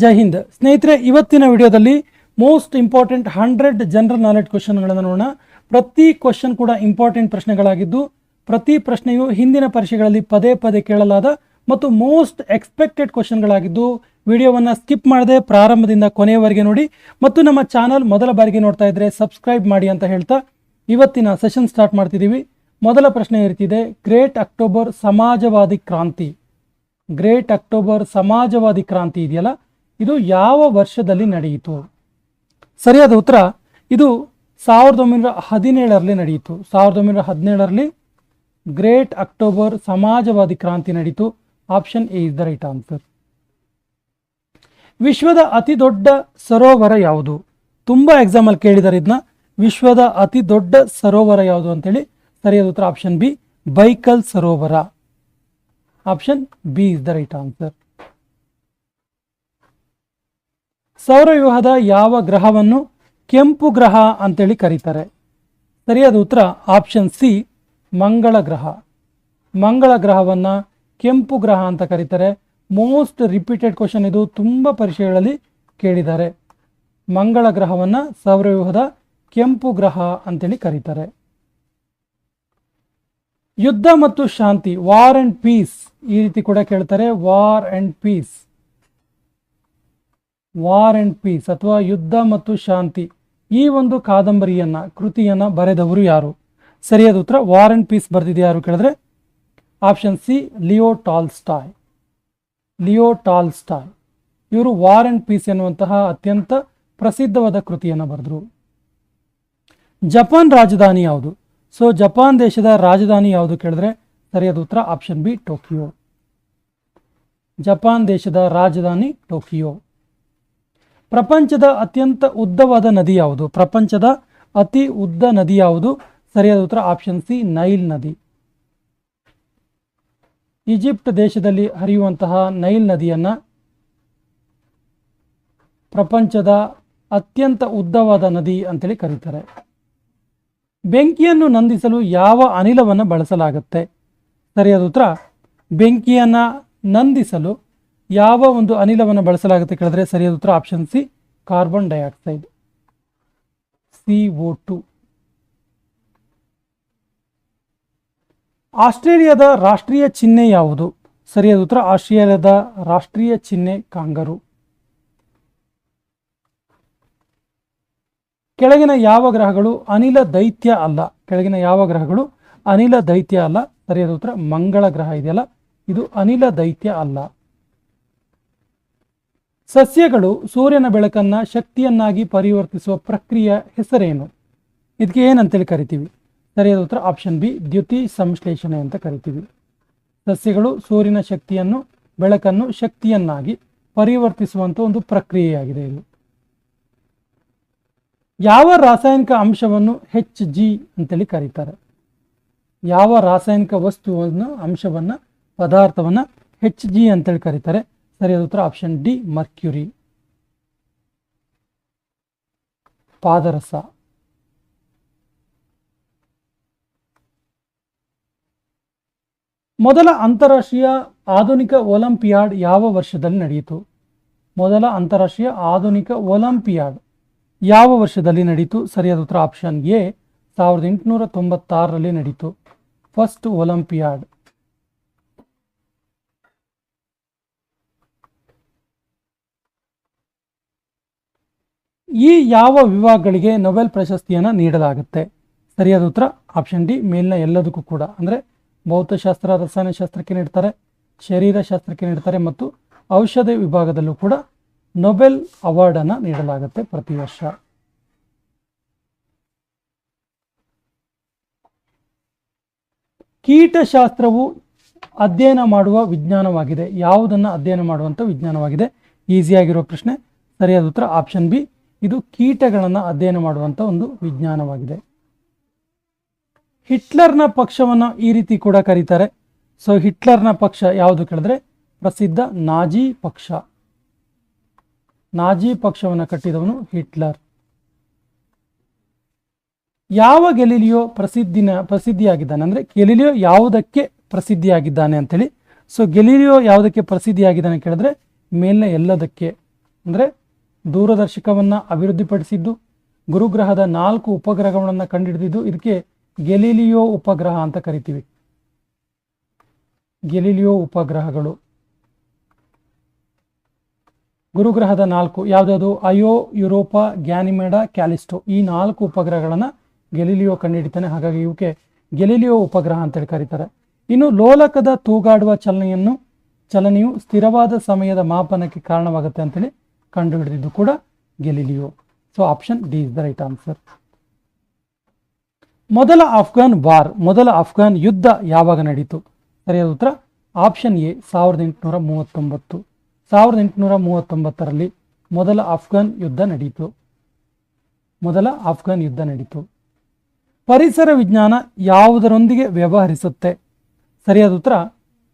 ಜೈ ಹಿಂದ್. ಸ್ನೇಹಿತರೆ, ಇವತ್ತಿನ ವಿಡಿಯೋದಲ್ಲಿ most important hundred general knowledge ಕ್ವಶನ್ಗಳನ್ನು ನೋಡೋಣ. ಪ್ರತಿ ಕ್ವಶನ್ ಕೂಡ ಇಂಪಾರ್ಟೆಂಟ್ ಪ್ರಶ್ನೆಗಳಾಗಿದ್ದು, ಪ್ರತಿ ಪ್ರಶ್ನೆಯು ಹಿಂದಿನ ಪರೀಕ್ಷೆಗಳಲ್ಲಿ ಪದೇ ಪದೇ ಕೇಳಲಾದ ಮತ್ತು ಮೋಸ್ಟ್ ಎಕ್ಸ್ಪೆಕ್ಟೆಡ್ ಕ್ವಶನ್ಗಳಾಗಿದ್ದು ವಿಡಿಯೋವನ್ನು ಸ್ಕಿಪ್ ಮಾಡದೆ ಪ್ರಾರಂಭದಿಂದ ಕೊನೆಯವರೆಗೆ ನೋಡಿ ಮತ್ತು ನಮ್ಮ ಚಾನಲ್ ಮೊದಲ ಬಾರಿಗೆ ನೋಡ್ತಾ ಇದ್ರೆ ಸಬ್ಸ್ಕ್ರೈಬ್ ಮಾಡಿ ಅಂತ ಹೇಳ್ತಾ ಇವತ್ತಿನ ಸೆಷನ್ ಸ್ಟಾರ್ಟ್ ಮಾಡ್ತಿದ್ದೀವಿ. ಮೊದಲ ಪ್ರಶ್ನೆ ಇರ್ತಿದೆ? ಗ್ರೇಟ್ ಅಕ್ಟೋಬರ್ ಸಮಾಜವಾದಿ ಕ್ರಾಂತಿ ಗ್ರೇಟ್ ಅಕ್ಟೋಬರ್ ಸಮಾಜವಾದಿ ಕ್ರಾಂತಿ ಇದೆಯಲ್ಲ? ಇದು ಯಾವ ವರ್ಷದಲ್ಲಿ ನಡೆಯಿತು? ಸರಿಯಾದ ಉತ್ತರ, ಇದು ಸಾವಿರದ ಒಂಬೈನೂರ ಹದಿನೇಳರಲ್ಲಿ ನಡೆಯಿತು. ಸಾವಿರದ ಒಂಬೈನೂರ ಹದಿನೇಳರಲ್ಲಿ ಗ್ರೇಟ್ ಅಕ್ಟೋಬರ್ ಸಮಾಜವಾದಿ ಕ್ರಾಂತಿ ನಡೆಯಿತು option A is the right answer. ವಿಶ್ವದ ಅತಿ ದೊಡ್ಡ ಸರೋವರ ಯಾವುದು? ತುಂಬ ಎಕ್ಸಾಮ್ ಅಲ್ಲಿ ಕೇಳಿದ್ದಾರೆ ಇದನ್ನ ವಿಶ್ವದ ಅತಿ ದೊಡ್ಡ ಸರೋವರ ಯಾವುದು ಅಂತೇಳಿ ಸರಿಯಾದ ಉತ್ತರ ಆಪ್ಷನ್ ಬಿ, ಬೈಕಲ್ ಸರೋವರ. Option B is the right answer. ಸೌರವ್ಯೂಹದ ಯಾವ ಗ್ರಹವನ್ನು ಕೆಂಪು ಗ್ರಹ ಅಂತೇಳಿ ಕರೀತಾರೆ. ಸರಿಯಾದ ಉತ್ತರ ಆಪ್ಷನ್ ಸಿ, ಮಂಗಳ ಗ್ರಹ. ಮಂಗಳ ಗ್ರಹವನ್ನು ಕೆಂಪು ಗ್ರಹ ಅಂತ ಕರೀತಾರೆ. ಮೋಸ್ಟ್ ರಿಪೀಟೆಡ್ ಕ್ವಶನ್ ಇದು, ತುಂಬ ಪರೀಕ್ಷೆಗಳಲ್ಲಿ ಕೇಳಿದ್ದಾರೆ. ಮಂಗಳ ಗ್ರಹವನ್ನು ಸೌರವ್ಯೂಹದ ಕೆಂಪು ಗ್ರಹ ಅಂತೇಳಿ ಕರೀತಾರೆ. ಯುದ್ಧ ಮತ್ತು ಶಾಂತಿ ವಾರ್ ಅಂಡ್ ಪೀಸ್ ಈ ರೀತಿ ಕೂಡ ಕೇಳ್ತಾರೆ. War and peace war and peace ಅಥವಾ ಯುದ್ಧ ಮತ್ತು ಶಾಂತಿ ಈ ಒಂದು ಕಾದಂಬರಿಯನ್ನ, ಕೃತಿಯನ್ನ ಬರೆದವರು ಯಾರು? ಸರಿಯಾದ ಉತ್ತರ ವಾರ್ ಅಂಡ್ ಪೀಸ್ ಬರೆದಿದೆ ಯಾರು ಕೇಳಿದ್ರೆ? Option C Leo Tolstoy Leo Tolstoy ಇವರು ವಾರ್ ಅಂಡ್ ಪೀಸ್ ಎನ್ನುವಂತಹ ಅತ್ಯಂತ ಪ್ರಸಿದ್ಧವಾದ ಕೃತಿಯನ್ನು ಬರೆದರು. ಜಪಾನ್ ರಾಜಧಾನಿ ಯಾವುದು? ಸೊ ಜಪಾನ್ ದೇಶದ ರಾಜಧಾನಿ ಯಾವುದು ಕೇಳಿದ್ರೆ? ಸರಿಯಾದ ಉತ್ತರ ಆಪ್ಷನ್ ಬಿ ಟೋಕಿಯೋ ಜಪಾನ್ ದೇಶದ ರಾಜಧಾನಿ ಟೋಕಿಯೋ ಪ್ರಪಂಚದ ಅತ್ಯಂತ ಉದ್ದವಾದ ನದಿ ಯಾವುದು? ಪ್ರಪಂಚದ ಅತಿ ಉದ್ದ ನದಿ ಯಾವುದು? ಸರಿಯಾದ ಉತ್ತರ ಆಪ್ಷನ್ ಸಿ ನೈಲ್ ನದಿ. ಈಜಿಪ್ಟ್ ದೇಶದಲ್ಲಿ ಹರಿಯುವಂತಹ ನೈಲ್ ನದಿಯನ್ನ ಪ್ರಪಂಚದ ಅತ್ಯಂತ ಉದ್ದವಾದ ನದಿ ಅಂತೇಳಿ ಕರೀತಾರೆ. ಬೆಂಕಿಯನ್ನು ನಂದಿಸಲು ಯಾವ ಅನಿಲವನ್ನು ಬಳಸಲಾಗುತ್ತೆ? ಸರಿಯಾದ ಉತ್ತರ, ಬೆಂಕಿಯನ್ನು ನಂದಿಸಲು ಯಾವ ಒಂದು ಅನಿಲವನ್ನು ಬಳಸಲಾಗುತ್ತೆ ಕೇಳಿದ್ರೆ ಸರಿಯಾದ ಉತ್ತರ option C carbon dioxide C O two ಆಸ್ಟ್ರೇಲಿಯಾದ ರಾಷ್ಟ್ರೀಯ ಚಿಹ್ನೆ ಯಾವುದು? ಸರಿಯಾದ ಉತ್ತರ ಆಸ್ಟ್ರೇಲಿಯಾದ ರಾಷ್ಟ್ರೀಯ ಚಿಹ್ನೆ ಕಾಂಗರು. ಕೆಳಗಿನ ಯಾವ ಗ್ರಹಗಳು ಅನಿಲ ದೈತ್ಯ ಅಲ್ಲ? ಕೆಳಗಿನ ಯಾವ ಗ್ರಹಗಳು ಅನಿಲ ದೈತ್ಯ ಅಲ್ಲ? ಸರಿಯಾದ ಉತ್ತರ ಮಂಗಳ ಗ್ರಹ ಇದೆಯಲ್ಲ. ಇದು ಅನಿಲ ದೈತ್ಯ ಅಲ್ಲ. ಸಸ್ಯಗಳು ಸೂರ್ಯನ ಬೆಳಕನ್ನ ಶಕ್ತಿಯನ್ನಾಗಿ ಪರಿವರ್ತಿಸುವ ಪ್ರಕ್ರಿಯೆ ಹೆಸರೇನು? ಇದಕ್ಕೆ ಏನಂತೇಳಿ ಕರಿತೀವಿ? ಸರಿಯಾದ ಉತ್ತರ ಆಪ್ಷನ್ ಬಿ ದ್ಯುತಿ ಸಂಶ್ಲೇಷಣೆ ಅಂತ ಕರಿತೀವಿ. ಸಸ್ಯಗಳು ಸೂರ್ಯನ ಶಕ್ತಿಯನ್ನು, ಬೆಳಕನ್ನು ಶಕ್ತಿಯನ್ನಾಗಿ ಪರಿವರ್ತಿಸುವಂಥ ಒಂದು ಪ್ರಕ್ರಿಯೆಯಾಗಿದೆ ಇದು. ಯಾವ ರಾಸಾಯನಿಕ ಅಂಶವನ್ನು ಹೆಚ್ ಜಿ ಅಂತೇಳಿ ಕರೀತಾರೆ? ಯಾವ ರಾಸಾಯನಿಕ ವಸ್ತುವನ್ನು, ಅಂಶವನ್ನು, ಪದಾರ್ಥವನ್ನು ಹೆಚ್ ಜಿ ಅಂತೇಳಿ ಕರೀತಾರೆ? ಸರಿಯಾದ ಉತ್ತರ ಆಪ್ಷನ್ ಡಿ ಮರ್ಕ್ಯುರಿ ಪಾದರಸ. ಮೊದಲ ಅಂತಾರಾಷ್ಟ್ರೀಯ ಆಧುನಿಕ ಒಲಿಂಪಿಯಾಡ್ ಯಾವ ವರ್ಷದಲ್ಲಿ ನಡೆಯಿತು? ಮೊದಲ ಅಂತಾರಾಷ್ಟ್ರೀಯ ಆಧುನಿಕ ಒಲಿಂಪಿಯಾಡ್ ಯಾವ ವರ್ಷದಲ್ಲಿ ನಡೆಯಿತು? ಸರಿಯಾದ ಉತ್ತರ ಆಪ್ಷನ್ ಎ ಸಾವಿರದ ಎಂಟುನೂರ ತೊಂಬತ್ತಾರರಲ್ಲಿ ನಡೀತು ಫಸ್ಟ್ ಒಲಿಂಪಿಯಾಡ್ ಈ ಯಾವ ವಿಭಾಗಗಳಿಗೆ ನೊಬೆಲ್ ಪ್ರಶಸ್ತಿಯನ್ನು ನೀಡಲಾಗುತ್ತೆ? ಸರಿಯಾದ ಉತ್ತರ ಆಪ್ಷನ್ ಡಿ ಮೇಲಿನ ಎಲ್ಲದಕ್ಕೂ ಕೂಡ. ಅಂದರೆ ಭೌತಶಾಸ್ತ್ರ ರಸಾಯನಶಾಸ್ತ್ರಕ್ಕೆ ನೀಡ್ತಾರೆ ಶರೀರಶಾಸ್ತ್ರಕ್ಕೆ ನೀಡ್ತಾರೆ ಮತ್ತು ಔಷಧ ವಿಭಾಗದಲ್ಲೂ ಕೂಡ ನೊಬೆಲ್ ಅವಾರ್ಡನ್ನು ನೀಡಲಾಗುತ್ತೆ ಪ್ರತಿ ವರ್ಷ. ಕೀಟಶಾಸ್ತ್ರವು ಅಧ್ಯಯನ ಮಾಡುವ ವಿಜ್ಞಾನವಾಗಿದೆ. ಯಾವುದನ್ನು ಅಧ್ಯಯನ ಮಾಡುವಂಥ ವಿಜ್ಞಾನವಾಗಿದೆ? ಈಸಿಯಾಗಿರೋ ಪ್ರಶ್ನೆ. ಸರಿಯಾದ ಉತ್ತರ ಆಪ್ಷನ್ ಬಿ ಇದು ಕೀಟಗಳನ್ನು ಅಧ್ಯಯನ ಮಾಡುವಂಥ ಒಂದು ವಿಜ್ಞಾನವಾಗಿದೆ. ಹಿಟ್ಲರ್ನ ಪಕ್ಷವನ್ನು ಈ ರೀತಿ ಕೂಡ ಕರೀತಾರೆ. ಸೊ ಹಿಟ್ಲರ್ನ ಪಕ್ಷ ಯಾವುದು ಕೇಳಿದ್ರೆ ಪ್ರಸಿದ್ಧ ನಾಜಿ ಪಕ್ಷ. ನಾಜಿ ಪಕ್ಷವನ್ನು ಕಟ್ಟಿದವನು ಹಿಟ್ಲರ್. ಯಾವ ಗೆಲಿಲಿಯೋ ಪ್ರಸಿದ್ಧಿನ ಪ್ರಸಿದ್ಧಿಯಾಗಿದ್ದಾನೆ ಅಂದರೆ ಗೆಲಿಲಿಯೋ ಯಾವುದಕ್ಕೆ ಪ್ರಸಿದ್ಧಿಯಾಗಿದ್ದಾನೆ ಅಂತೇಳಿ. ಸೊ ಗೆಲಿಲಿಯೋ ಯಾವುದಕ್ಕೆ ಪ್ರಸಿದ್ಧಿಯಾಗಿದ್ದಾನೆ ಕೇಳಿದ್ರೆ ಮೇಲಿನ ಎಲ್ಲದಕ್ಕೆ ಅಂದರೆ ದೂರದರ್ಶಕವನ್ನು ಅಭಿವೃದ್ಧಿಪಡಿಸಿದ್ದು, ಗುರುಗ್ರಹದ ನಾಲ್ಕು ಉಪಗ್ರಹಗಳನ್ನು ಕಂಡುಹಿಡಿದಿದ್ದು ಇದಕ್ಕೆ ಗೆಲಿಲಿಯೋ ಉಪಗ್ರಹ ಅಂತ ಕರಿತೀವಿ. ಗೆಲಿಲಿಯೋ ಉಪಗ್ರಹಗಳು. ಗುರುಗ್ರಹದ ನಾಲ್ಕು ಯಾವುದಾದ್ರು ಅಯೋ, ಯುರೋಪಾ, ಗ್ಯಾನಿಮೇಡ, ಕ್ಯಾಲಿಸ್ಟೋ. ಈ ನಾಲ್ಕು ಉಪಗ್ರಹಗಳನ್ನು ಗೆಲಿಲಿಯೋ ಕಂಡುಹಿಡಿತಾನೆ ಹಾಗಾಗಿ ಇವಕ್ಕೆ ಗೆಲಿಲಿಯೋ ಉಪಗ್ರಹ ಅಂತೇಳಿ ಕರೀತಾರೆ. ಇನ್ನು ಲೋಲಕದ ತೂಗಾಡುವ ಚಲನೆಯನ್ನು, ಚಲನೆಯು ಸ್ಥಿರವಾದ ಸಮಯದ ಮಾಪನಕ್ಕೆ ಕಾರಣವಾಗುತ್ತೆ ಅಂತೇಳಿ ಕಂಡುಹಿಡಿದಿದ್ದು ಕೂಡ Galileo? So option D is the right answer ಮೊದಲ ಅಫ್ಘಾನ್ ವಾರ್, ಮೊದಲ ಅಫ್ಘಾನ್ ಯುದ್ಧ ಯಾವಾಗ ನಡೀತು? ಸರಿಯಾದ ಉತ್ತರ ಆಪ್ಷನ್ ಎ ಸಾವಿರದ ಎಂಟುನೂರ ಮೂವತ್ತೊಂಬತ್ತು. ಸಾವಿರದ ಎಂಟುನೂರ ಮೂವತ್ತೊಂಬತ್ತರಲ್ಲಿ ಮೊದಲ ಅಫ್ಘಾನ್ ಯುದ್ಧ ನಡೀತು. ಮೊದಲ ಅಫ್ಘಾನ್ ಯುದ್ಧ ನಡೀತು. ಪರಿಸರ ವಿಜ್ಞಾನ ಯಾವುದರೊಂದಿಗೆ ವ್ಯವಹರಿಸುತ್ತೆ? ಸರಿಯಾದ ಉತ್ತರ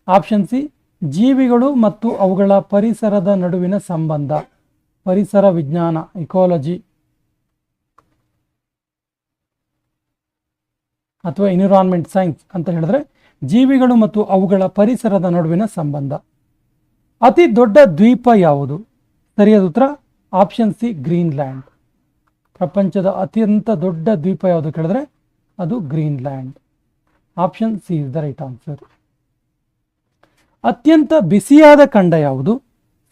ಆಪ್ಷನ್ ಸಿ ಜೀವಿಗಳು ಮತ್ತು ಅವುಗಳ ಪರಿಸರದ ನಡುವಿನ ಸಂಬಂಧ. ಪರಿಸರ ವಿಜ್ಞಾನ ಇಕೋಲಜಿ ಅಥವಾ ಎನ್ವಿರಾನ್ಮೆಂಟ್ ಸೈನ್ಸ್ ಅಂತ ಹೇಳಿದ್ರೆ ಜೀವಿಗಳು ಮತ್ತು ಅವುಗಳ ಪರಿಸರದ ನಡುವಿನ ಸಂಬಂಧ. ಅತಿ ದೊಡ್ಡ ದ್ವೀಪ ಯಾವುದು? ಸರಿಯಾದ ಉತ್ತರ ಆಪ್ಷನ್ ಸಿ ಗ್ರೀನ್ಲ್ಯಾಂಡ್ ಪ್ರಪಂಚದ ಅತ್ಯಂತ ದೊಡ್ಡ ದ್ವೀಪ ಯಾವುದು ಕೇಳಿದ್ರೆ ಅದು Greenland option C is the right answer ಅತ್ಯಂತ ಬಿಸಿಯಾದ ಖಂಡ ಯಾವುದು?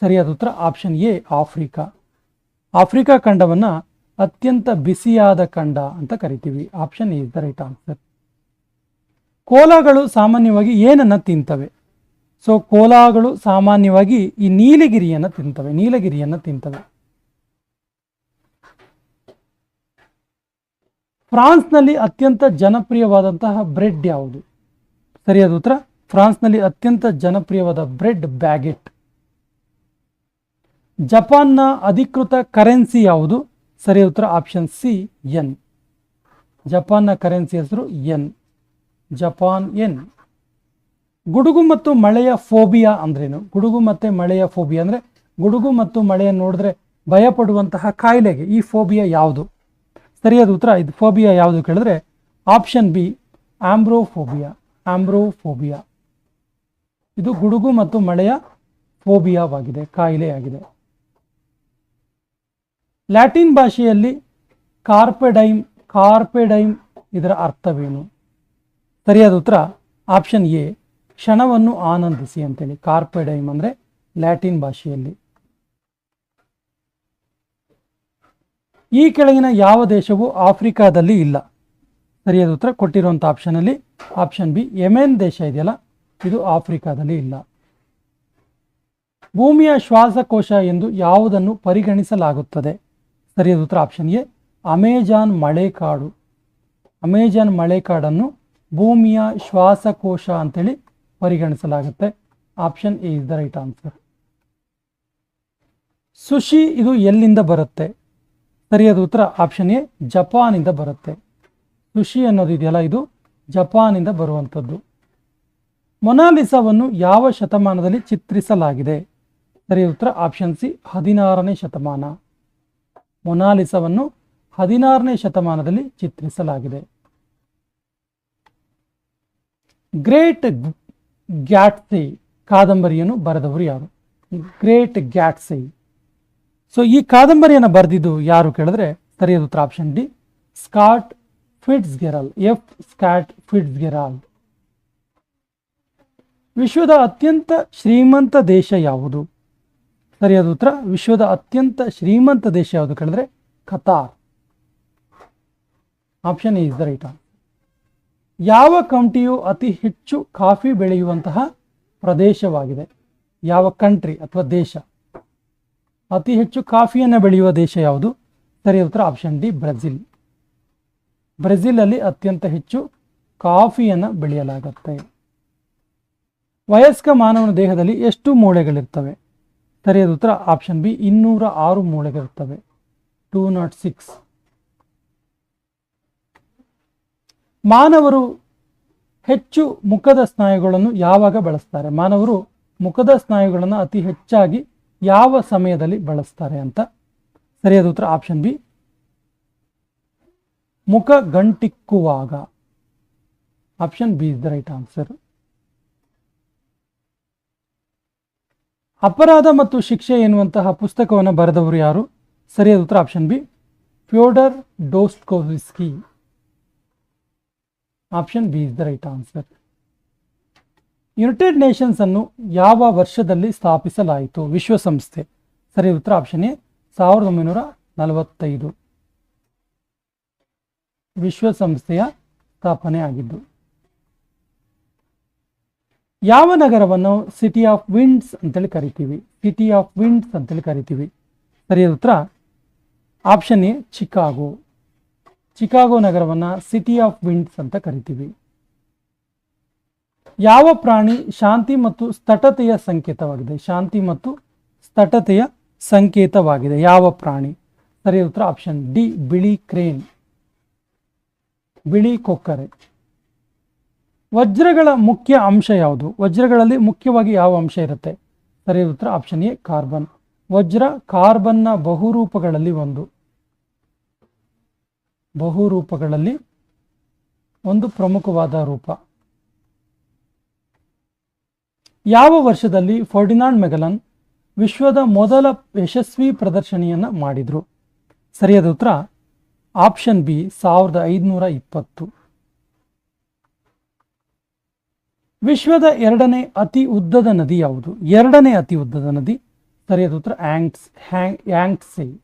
ಸರಿಯಾದ ಉತ್ತರ ಆಪ್ಷನ್ ಎ ಆಫ್ರಿಕಾ ಆಫ್ರಿಕಾ ಖಂಡವನ್ನು ಅತ್ಯಂತ ಬಿಸಿಯಾದ ಖಂಡ ಅಂತ ಕರಿತೀವಿ. Option A is the right answer ಕೋಲಾಗಳು ಸಾಮಾನ್ಯವಾಗಿ ಏನನ್ನ ತಿಂತವೆ? ಸೊ ಕೋಲಾಗಳು ಸಾಮಾನ್ಯವಾಗಿ ಈ ನೀಲಗಿರಿಯನ್ನು ತಿಂತವೆ. ನೀಲಗಿರಿಯನ್ನು ತಿಂತವೆ. ಫ್ರಾನ್ಸ್ನಲ್ಲಿ ಅತ್ಯಂತ ಜನಪ್ರಿಯವಾದಂತಹ ಬ್ರೆಡ್ ಯಾವುದು? ಸರಿಯಾದ ಉತ್ತರ? ಫ್ರಾನ್ಸ್ನಲ್ಲಿ ಅತ್ಯಂತ ಜನಪ್ರಿಯವಾದ ಬ್ರೆಡ್ ಬ್ಯಾಗೆಟ್. ಜಪಾನ್ನ ಅಧಿಕೃತ ಕರೆನ್ಸಿ ಯಾವುದು? ಸರಿ ಉತ್ತರ, ಆಪ್ಷನ್ ಸಿ, ಎನ್. ಜಪಾನ್ನ ಕರೆನ್ಸಿ ಹೆಸರು ಎನ್. Japan yen. ಗುಡುಗು ಮತ್ತು ಮಳೆಯ ಫೋಬಿಯಾ ಅಂದ್ರೇನು? ಗುಡುಗು ಮತ್ತು ಮಳೆಯ ಫೋಬಿಯಾ ಅಂದರೆ ಗುಡುಗು ಮತ್ತು ಮಳೆಯನ್ನು ನೋಡಿದ್ರೆ ಭಯಪಡುವಂತಹ ಕಾಯಿಲೆಗೆ ಈ ಫೋಬಿಯಾ ಯಾವುದು? ಸರಿಯಾದ ಉತ್ತರ, ಇದು ಫೋಬಿಯಾ ಯಾವುದು ಕೇಳಿದ್ರೆ ಆಪ್ಷನ್ ಬಿ, ಆಂಬ್ರೋಫೋಬಿಯಾ. ಆಂಬ್ರೋಫೋಬಿಯಾ. ಇದು ಗುಡುಗು ಮತ್ತು ಮಳೆಯ ಫೋಬಿಯಾವಾಗಿದೆ, ಕಾಯಿಲೆಯಾಗಿದೆ. ಲ್ಯಾಟಿನ್ ಭಾಷೆಯಲ್ಲಿ ಕಾರ್ಪೆಡೈಮ್ ಕಾರ್ಪೆಡೈಮ್ ಇದರ ಅರ್ಥವೇನು? ಸರಿಯಾದ ಉತ್ತರ ಆಪ್ಷನ್ ಎ, ಕ್ಷಣವನ್ನು ಆನಂದಿಸಿ ಅಂತೇಳಿ. ಕಾರ್ಪೆಡೈಮ್ ಅಂದರೆ ಲ್ಯಾಟಿನ್ ಭಾಷೆಯಲ್ಲಿ. ಈ ಕೆಳಗಿನ ಯಾವ ದೇಶವು ಆಫ್ರಿಕಾದಲ್ಲಿ ಇಲ್ಲ. ಸರಿಯಾದ ಉತ್ತರ ಕೊಟ್ಟಿರುವಂಥ ಆಪ್ಷನಲ್ಲಿ ಆಪ್ಷನ್ ಬಿ, ಯೆಮೆನ್ ದೇಶ ಇದೆಯಲ್ಲ, ಇದು ಆಫ್ರಿಕಾದಲ್ಲಿ ಇಲ್ಲ. ಭೂಮಿಯ ಶ್ವಾಸಕೋಶ ಎಂದು ಯಾವುದನ್ನು ಪರಿಗಣಿಸಲಾಗುತ್ತದೆ? ಸರಿಯಾದ ಉತ್ತರ ಆಪ್ಷನ್ ಎ. ಅಮೆಜಾನ್ ಮಳೆಕಾಡು. ಅಮೆಜಾನ್ ಮಳೆಕಾಡನ್ನು ಭೂಮಿಯ ಶ್ವಾಸಕೋಶ ಅಂತೇಳಿ ಪರಿಗಣಿಸಲಾಗುತ್ತೆ. Option A is the right answer sushi, ಇದು ಎಲ್ಲಿಂದ ಬರುತ್ತೆ? ಸರಿಯಾದ ಉತ್ತರ ಆಪ್ಷನ್ ಎ, ಜಪಾನಿಂದ ಬರುತ್ತೆ. ಸುಶಿ ಅನ್ನೋದು ಇದೆಯಲ್ಲ, ಇದು ಜಪಾನಿಂದ ಬರುವಂಥದ್ದು. ಮೊನಾಲಿಸಾವನ್ನು ಯಾವ ಶತಮಾನದಲ್ಲಿ ಚಿತ್ರಿಸಲಾಗಿದೆ? ಸರಿಯಾದ ಉತ್ತರ ಆಪ್ಷನ್ ಸಿ, ಹದಿನಾರನೇ ಶತಮಾನ. ಮೊನಾಲಿಸವನ್ನು ಹದಿನಾರನೇ ಶತಮಾನದಲ್ಲಿ ಚಿತ್ರಿಸಲಾಗಿದೆ. ಗ್ರೇಟ್ ಗ್ಯಾಟ್ಸಿ ಕಾದಂಬರಿಯನ್ನು ಬರೆದವರು ಯಾರು? ಗ್ರೇಟ್ ಗ್ಯಾಟ್ಸಿ. ಸೊ ಈ ಕಾದಂಬರಿಯನ್ನು ಬರೆದಿದ್ದು ಯಾರು ಕೇಳಿದ್ರೆ ಸರಿಯಾದ ಉತ್ತರ option D, Scott Fitzgerald F Scott Fitzgerald ವಿಶ್ವದ ಅತ್ಯಂತ ಶ್ರೀಮಂತ ದೇಶ ಯಾವುದು? ಸರಿಯಾದ ಉತ್ತರ, ವಿಶ್ವದ ಅತ್ಯಂತ ಶ್ರೀಮಂತ ದೇಶ ಯಾವುದು ಕೇಳಿದ್ರೆ Qatar option is the right ಯಾವ ಕಂಟ್ರಿಯು ಅತಿ ಹೆಚ್ಚು ಕಾಫಿ ಬೆಳೆಯುವಂತಹ ಪ್ರದೇಶವಾಗಿದೆ? ಯಾವ ಕಂಟ್ರಿ ಅಥವಾ ದೇಶ? ಅತಿ ಹೆಚ್ಚು ಕಾಫಿಯನ್ನು ಬೆಳೆಯುವ ದೇಶ ಯಾವುದು? ಸರಿಯಾದ ಉತ್ತರ ಆಪ್ಷನ್ ಡಿ ಬ್ರೆಜಿಲ್ ಬ್ರೆಜಿಲಲ್ಲಿ ಅತ್ಯಂತ ಹೆಚ್ಚು ಕಾಫಿಯನ್ನು ಬೆಳೆಯಲಾಗುತ್ತೆ. ವಯಸ್ಕ ಮಾನವನ ದೇಹದಲ್ಲಿ ಎಷ್ಟು ಮೂಳೆಗಳಿರ್ತವೆ? ಸರಿಯಾದ ಉತ್ತರ ಆಪ್ಷನ್ ಬಿ ಇನ್ನೂರ ಆರು ಮೂಳೆಗಳಿರುತ್ತವೆ ಟೂ ನಾಟ್ ಸಿಕ್ಸ್ ಮಾನವರು ಹೆಚ್ಚು ಮುಖದ ಸ್ನಾಯುಗಳನ್ನು ಯಾವಾಗ ಬಳಸ್ತಾರೆ? ಮಾನವರು ಮುಖದ ಸ್ನಾಯುಗಳನ್ನು ಅತಿ ಹೆಚ್ಚಾಗಿ ಯಾವ ಸಮಯದಲ್ಲಿ ಬಳಸ್ತಾರೆ ಅಂತ ಸರಿಯಾದ ಉತ್ತರ ಆಪ್ಷನ್ ಬಿ ಮುಖ ಗಂಟಿಕ್ಕುವಾಗ. Option B is the right answer ಅಪರಾಧ ಮತ್ತು ಶಿಕ್ಷೆ ಎನ್ನುವಂತಹ ಪುಸ್ತಕವನ್ನು ಬರೆದವರು ಯಾರು? ಸರಿಯಾದ ಉತ್ತರ option B. Fyodor Dostoevsky option B is the right answer United Nations ಅನ್ನು ಯಾವ ವರ್ಷದಲ್ಲಿ ಸ್ಥಾಪಿಸಲಾಯಿತು? ವಿಶ್ವಸಂಸ್ಥೆ. ಸರಿ, ಉತ್ತರ ಆಪ್ಷನ್ ಎ. ಸಾವಿರದ ಒಂಬೈನೂರ ನಲವತ್ತೈದು. ವಿಶ್ವಸಂಸ್ಥೆಯ ಸ್ಥಾಪನೆ ಆಗಿದ್ದು ಯಾವ ನಗರವನ್ನು ಸಿಟಿ ಆಫ್ ವಿಂಡ್ಸ್ ಅಂತೇಳಿ ಕರಿತೀವಿ? ಸಿಟಿ ಆಫ್ ವಿಂಡ್ಸ್ ಅಂತೇಳಿ ಕರಿತೀವಿ. ಸರಿಯಾದ ಉತ್ತರ? ಆಪ್ಷನ್ ಎ ಚಿಕಾಗೋ ಚಿಕಾಗೋ ನಗರವನ್ನು ಸಿಟಿ ಆಫ್ ವಿಂಡ್ಸ್ ಅಂತ ಕರಿತೀವಿ. ಯಾವ ಪ್ರಾಣಿ ಶಾಂತಿ ಮತ್ತು ಸ್ಥಟತೆಯ ಸಂಕೇತವಾಗಿದೆ? ಶಾಂತಿ ಮತ್ತು ಸ್ಥಟತೆಯ ಸಂಕೇತವಾಗಿದೆ. ಯಾವ ಪ್ರಾಣಿ? ಸರಿಯಾದ ಉತ್ತರ ಆಪ್ಷನ್ ಡಿ ಬಿಳಿ ಕ್ರೇನ್. ಬಿಳಿ ಕೊಕ್ಕರೆ. ವಜ್ರಗಳ ಮುಖ್ಯ ಅಂಶ ಯಾವುದು? ವಜ್ರಗಳಲ್ಲಿ ಮುಖ್ಯವಾಗಿ ಯಾವ ಅಂಶ ಇರುತ್ತೆ? ಸರಿ ಉತ್ತರ ಆಪ್ಷನ್ ಎ ಕಾರ್ಬನ್ ವಜ್ರ ಕಾರ್ಬನ್ನ ಬಹುರೂಪಗಳಲ್ಲಿ ಒಂದು. ಬಹುರೂಪಗಳಲ್ಲಿ ಒಂದು ಪ್ರಮುಖವಾದ ರೂಪ. ಯಾವ ವರ್ಷದಲ್ಲಿ ಫರ್ಡಿನಾಂಡ್ ಮೆಗಲನ್ ವಿಶ್ವದ ಮೊದಲ ಯಶಸ್ವಿ ಪ್ರದರ್ಶನಿಯನ್ನು ಮಾಡಿದರು? ಸರಿಯಾದ ಉತ್ತರ ಆಪ್ಷನ್ ಬಿ, ಸಾವಿರದ ಐದುನೂರ ಇಪ್ಪತ್ತು. ವಿಶ್ವದ ಎರಡನೇ ಅತಿ ಉದ್ದದ ನದಿ ಯಾವುದು? ಎರಡನೇ ಅತಿ ಉದ್ದದ ನದಿ. ಸರಿಯಾದ ಉತ್ತರ ಆಂಕ್ಸ್ ಹ್ಯಾಂಗ್ Yangtze